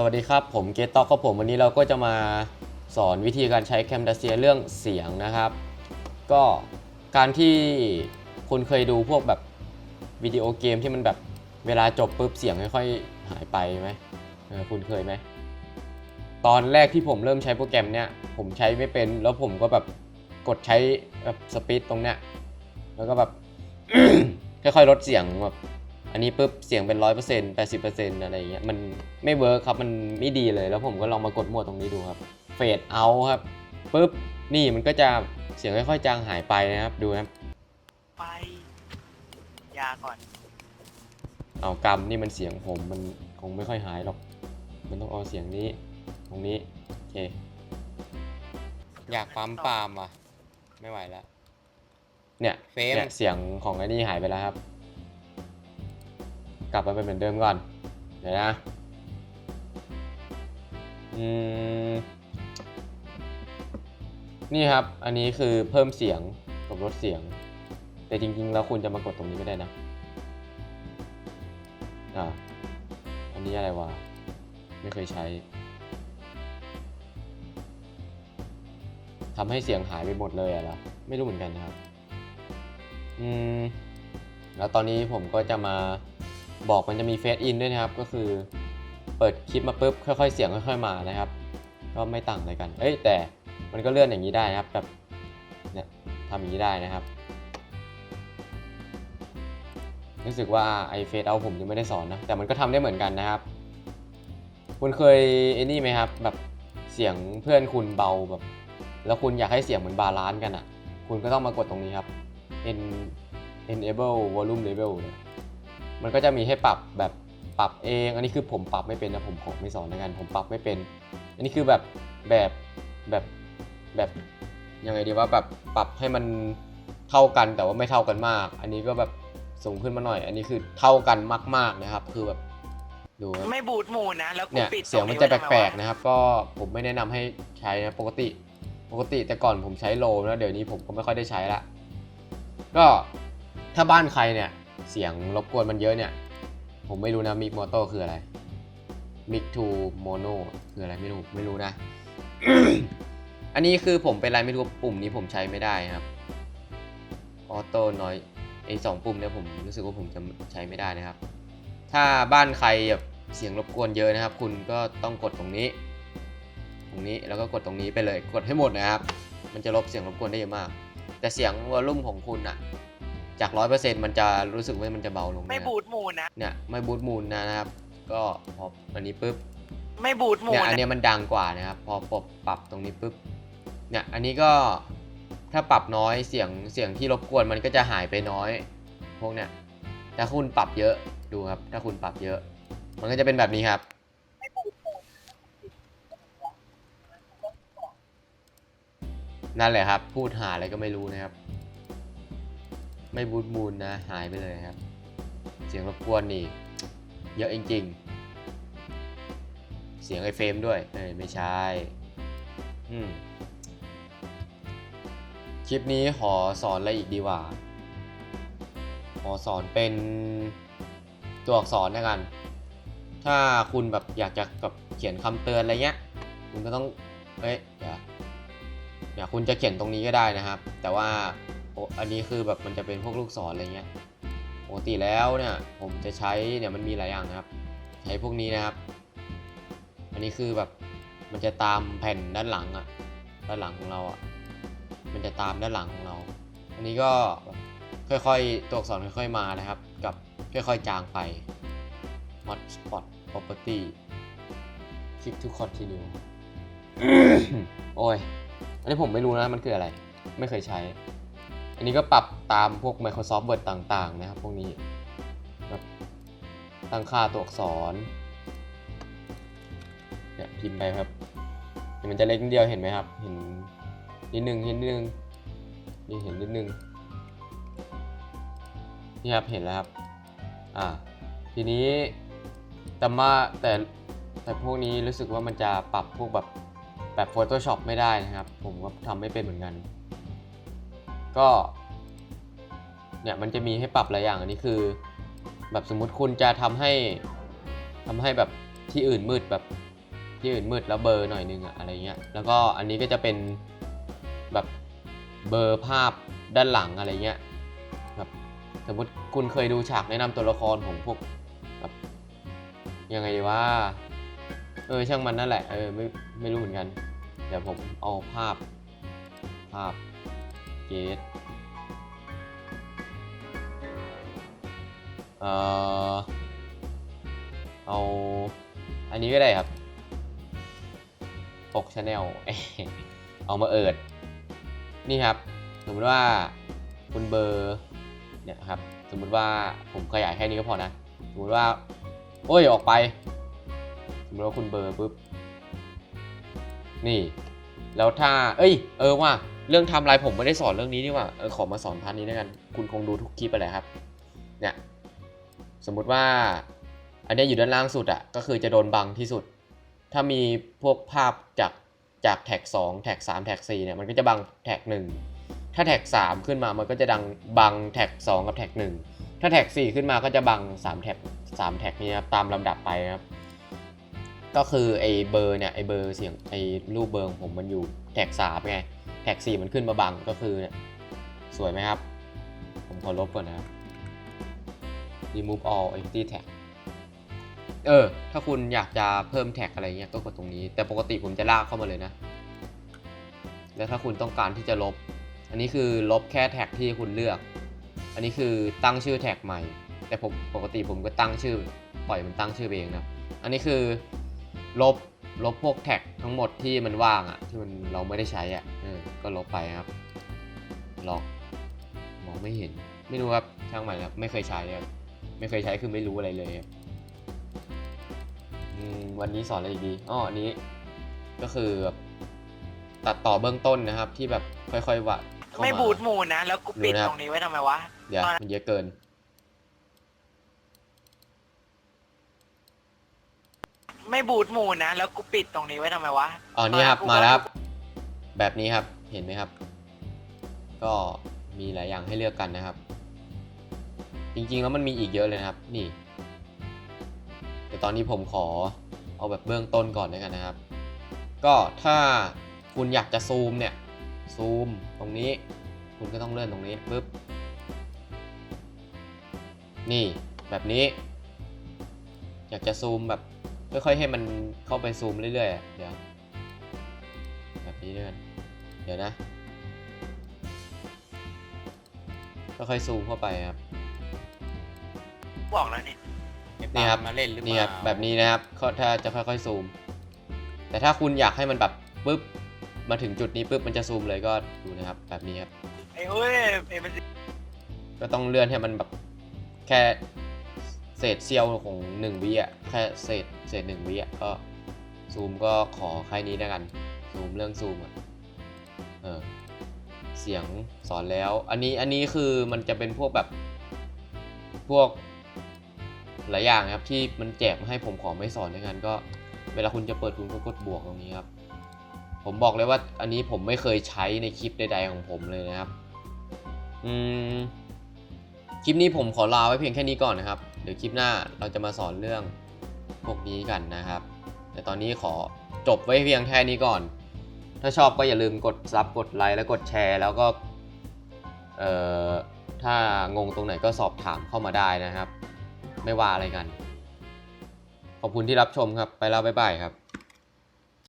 สวัสดีครับ ผมเกตต็อกครับผมวันนี้เราก็จะมาสอนวิธีการใช้แคมดาเซียเรื่องเสียงนะครับ ก็การที่คุณเคยดูพวกแบบวิดีโอเกมที่มันแบบเวลาจบปุ๊บเสียงค่อยๆหายไปไหมคุณเคยไหมตอนแรกที่ผมเริ่มใช้โปรแกรมเนี้ยผมใช้ไม่เป็นแล้วผมก็แบบกดใช้แบบสปีดตรงเนี้ยแล้วก็แบบค่อยๆลดเสียงแบบ อันนี้ปุ๊บเสียงเป็นร้อยเปอร์เซ็นต์แปดสิบเปอร์เซ็นต์อะไรอย่างเงี้ยมันไม่เวิร์คครับมันไม่ดีเลย แล้วผมก็ลองมากดโหมดตรงนี้ดูครับเฟดเอาครับปุ๊บนี่มันก็จะเสียงค่อยๆจางหายไปนะครับดูนะครับไปยาก่อนเอากำนี่มันเสียงผมมันคงไม่ค่อยหายหรอก มันต้องเอาเสียงนี้ ตรงนี้โอเคอยากปั๊มปาล์มว่ะ ไม่ไหวแล้วเนี่ยเฟรมเนี่ยเสียงของไอ้นี่หายไปแล้วครับ กลับมาเป็นเหมือนเดิมก่อน เดี๋ยวนะอืมนี่ครับ อันนี้คือเพิ่มเสียงกับลดเสียง แต่จริง ๆ แล้วคุณจะมากดตรงนี้ก็ได้นะ อ่า อันนี้อะไรวะ ไม่เคยใช้ทำให้เสียงหายไปหมดเลยอะเหรอไม่รู้เหมือนกันนะครับ อืม แล้วตอนนี้ผมก็จะมา บอกมันจะมีเฟซอินด้วยนะครับ ก็คือเปิดคลิปมาปุ๊บค่อยๆ เสียงค่อย ๆมานะครับ ก็ไม่ต่างอะไรกัน เอ้ยแต่มันก็เลื่อนอย่างนี้ได้นะครับแบบเนี่ยทำอย่างนี้ได้นะครับ รู้สึกว่าไอเฟซเอาผมยังไม่ได้สอนนะแต่มันก็ทำได้เหมือนกันนะครับ คุณเคยไอ้นี่ไหมครับแบบเสียงเพื่อนคุณเบาแบบ แล้วคุณอยากให้เสียงเหมือนบาลานซ์กันอะ คุณก็ต้องมากดตรงนี้ครับ en enable volume level เนี่ย มันก็จะมีให้ปรับแบบปรับเอง อันนี้คือผมปรับไม่เป็นนะผมขอไม่สอนแล้วกันผมปรับไม่เป็น อันนี้คือแบบแบบแบบแบบยังไงดีว่าแบบปรับให้มันเท่ากันแต่ว่าไม่เท่ากันมาก อันนี้ก็แบบสูงขึ้นมาหน่อย อันนี้คือเท่ากันมากๆนะครับ คือแบบดูครับไม่บูทมูนนะแล้วกูเนี่ยปิดเสียงมันตรจะไว้ทำไแปลกๆนะครับ ก็ผมไม่แนะนำให้ใช้นะปกติ ปกติแต่ก่อนผมใช้โลนะเดี๋ยวนี้ผมก็ไม่ค่อยได้ใช้ละก็ถ้าบ้านใครเนี่ย เสียงรบกวนมันเยอะเนี่ย ผมไม่รู้นะมิกมอโตคืออะไรมิกทูโมโนคืออะไรไม่รู้ไม่รู้นะ อันนี้คือผมเป็นไรไม่รู้ปุ่มนี้ผมใช้ไม่ได้ครับออโต้น้อยไอสองปุ่มเนี่ยผมรู้สึกว่าผมจะใช้ไม่ได้นะครับ ถ้าบ้านใครแบบเสียงรบกวนเยอะนะครับ คุณก็ต้องกดตรงนี้ ตรงนี้แล้วก็กดตรงนี้ไปเลยกดให้หมดนะครับ มันจะลบเสียงรบกวนได้เยอะมาก แต่เสียงวอลลุ่มของคุณอะ จากร้อยเปอร์เซ็นต์มันจะรู้สึกว่ามันจะเบาลงไม่นะครับบูทมูนนะเนี่ยไม่บูทมูลนะครับ ก็พออันนี้ปุ๊บไม่บูทมูเนี่ยนอันนะเนี้ยมันดังกว่านะครับ พอปรับปรับตรงนี้ปุ๊บเนี่ยอันนี้ก็ถ้าปรับน้อยเสียงเสียงที่รบกวนมันก็จะหายไปน้อย พวกเนี้ยถ้าคุณปรับเยอะดูครับ ถ้าคุณปรับเยอะ มันก็จะเป็นแบบนี้ครับนั่นแหละครับ พูดหาอะไรก็ไม่รู้นะครับ ไม่บูดมูลนะหายไปเลยครับ เสียงรบกวนนี่ เยอะจริงๆ เสียงไอเฟรมด้วยเอ้ยไม่ใช่อืมคลิปนี้ขอสอนอะไรอีกดีกว่าขอสอนเป็นตัวอักษรนะกัน ถ้าคุณแบบอยากจะแบบเขียนคำเตือนอะไรเงี้ย คุณก็ต้องเอ้ยอย่าอย่าคุณจะเขียนตรงนี้ก็ได้นะครับ แต่ว่า อันนี้คือแบบมันจะเป็นพวกลูกศรอะไรเงี้ยปกติแล้วเนี่ยผมจะใช้เนี่ยมันมีหลายอย่างนะครับ ใช้พวกนี้นะครับ อันนี้คือแบบมันจะตามแผ่นด้านหลังอะด้านหลังของเราอะมันจะตามด้านหลังของเรา อันนี้ก็ค่อยๆตัวอักษรค่อยๆมานะครับ กับค่อยๆจางไป mod spot property click to continue โอ้ย อันนี้ผมไม่รู้นะมันคืออะไร ไม่เคยใช้ อันนี้ก็ปรับตามพวก Microsoft Word ต่างๆ นะครับ พวกนี้แบบตั้งค่าตัวอักษรเนี่ยพิมพ์ไปครับเดี๋ยมันจะเล็กนิดเดียวเห็นไหมครับ เห็นนิดนึงเห็นนิดนึงนี่เห็นนิดนึงนี่ครับเห็นแล้วครับอ่าทีนี้แต่มาแต่แต่พวกนี้รู้สึกว่ามันจะปรับพวกแบบแบบ Photoshop ไม่ได้นะครับ ผมก็ทำไม่เป็นเหมือนกัน ก็เนี่ยมันจะมีให้ปรับหลายอย่างอันนี้คือ แบบสมมุติคุณจะทำให้ทำให้แบบที่อื่นมืดแบบที่อื่นมืดแล้วเบอร์หน่อยนึงอะอะไรเงี้ยแล้วก็อันนี้ก็จะเป็นแบบเบอร์ภาพด้านหลังอะไรเงี้ยแบบสมมติคุณเคยดูฉากแนะนำตัวละครของพวกแบบยังไงว่าเออช่างมันนั่นแหละเออไม่ไม่รู้เหมือนกัน เดี๋ยวผมเอาภาพภาพ เกตเอ่อเอา อันนี้ก็ได้ครับปกชาแนลเอามาเอิด นี่ครับ สมมติว่าคุณเบอร์เนี่ยครับ สมมติว่าผมขยายแค่นี้ก็พอนะ สมมติว่า โอ้ย ออกไป สมมติว่าคุณเบอร์ปุ๊บ นี่ แล้วถ้า เอ้ย เออว่า เรื่องทำลายผมไม่ได้สอนเรื่องนี้นี่ว่าเออขอมาสอนพาร์ทนี้ด้วยกัน คุณคงดูทุกคลิปไปแหละครับ เนี่ย สมมุติว่า อันนี้อยู่ด้านล่างสุดอะก็คือจะโดนบังที่สุด ถ้ามีพวกภาพจากจากแท็ก2แท็ก3แท็ก4เนี่ย มันก็จะบังแท็ก1 ถ้าแท็ก3ขึ้นมา มันก็จะดังบังแท็ก2กับแท็ก1 ถ้าแท็ก4ขึ้นมาก็จะบัง3แท็ก3แท็กนี้ครับตามลำดับไปครับ ก็คือไอเบอร์เนี่ยไอเบอร์เสียงไอรูปเบอร์ของผมมันอยู่แท็กสามไง ท็กสี่มันขึ้นมาบังก็คือเนี่ยสวยไหมครับ ผมขอลบก่อนนะครับ remove all empty tag เออ ถ้าคุณอยากจะเพิ่มแท็กอะไรเงี้ยก็กดตรงนี้ แต่ปกติผมจะลากเข้ามาเลยนะ แล้วถ้าคุณต้องการที่จะลบ อันนี้คือลบแค่แท็กที่คุณเลือก อันนี้คือตั้งชื่อแท็กใหม่ แต่ผมปกติผมก็ตั้งชื่อ ปล่อยมันตั้งชื่อเองนะ อันนี้คือลบลบพวกแท็กทั้งหมดที่มันว่างอะ่ะที่มันเราไม่ได้ใช้อะ่ะ ก็ลบไปครับ ล็อก มองไม่เห็น ไม่รู้ครับ ช่างใหม่ครับ ไม่เคยใช้ครับ ไม่เคยใช้คือไม่รู้อะไรเลยครับอืมวันนี้สอนอะไรอีกดีอ๋ออันนี้ ก็คือแบบตัดต่อเบื้องต้นนะครับ ที่แบบค่อยๆวะเข้าาไม่บูทหมูนะ แล้วกูปิดดูนะครับ ตรงนี้ไว้ทำไมวะ เดี๋ยวมันเยอะเกิน ไม่บูทหมูนะ แล้วกูปิดตรงนี้ไว้ทำไมวะ อ๋อนี่ครับกูมาแล้วครับกูแบบนี้ครับ เห็นไหมครับ ก็มีหลายอย่างให้เลือกกันนะครับ จริงๆแล้วมันมีอีกเยอะเลยนะครับ นี่ แต่ตอนนี้ผมขอเอาแบบเบื้องต้นก่อนแล้วกันนะครับ ก็ถ้าคุณอยากจะซูมเนี่ย ซูมตรงนี้ คุณก็ต้องเลื่อนตรงนี้ปึ๊บ นี่แบบนี้ อยากจะซูมแบบค่อยๆให้มันเข้าไปซูมเรื่อยๆ เดี๋ยว แบบนี้ด้วยกัน ดี๋ยวนะค่อยๆซูมเข้าไปครับบอกแล้วเนี่ยนี่ครับมาเล่นหรือเปนี่คล่ารับแบบนี้นะครับก็ถ้าจะค่อยๆซูม แต่ถ้าคุณอยากให้มันแบบปุ๊บมาถึงจุดนี้ปุ๊บมันจะซูมเลยก็ดูนะครับ แบบนี้ครับไอ้เฮ้ยไอ้มันก็ต้องเลื่อนให้มันแบบแค่เศษเสี้ยวของหนึ่งวิอะแค่เศษเศษหนึ่งวิอะก็ซูมก็ขอแค่นี้แล้วกัน ซูมเรื่องซูมอะ เออเสียงสอนแล้ว อันนี้อันนี้คือมันจะเป็นพวกแบบพวกหลายอย่างครับที่มันแจกมาให้ผมขอไม่สอนด้วยกันก็ เวลาคุณจะเปิดคุณก็กดบวกตรงนี้ครับ ผมบอกเลยว่าอันนี้ผมไม่เคยใช้ในคลิปใดๆของผมเลยนะครับ อืมคลิปนี้ผมขอลาไว้เพียงแค่นี้ก่อนนะครับ เดี๋ยวคลิปหน้าเราจะมาสอนเรื่องพวกนี้กันนะครับ แต่ตอนนี้ขอจบไว้เพียงแค่นี้ก่อน ถ้าชอบก็อย่าลืมกดซับกดไลค์และกดแชร์ แล้วก็เอ่อถ้างงตรงไหนก็สอบถามเข้ามาได้นะครับ ไม่ว่าอะไรกัน ขอบคุณที่รับชมครับ ไปแล้วบ๊ายบายครับ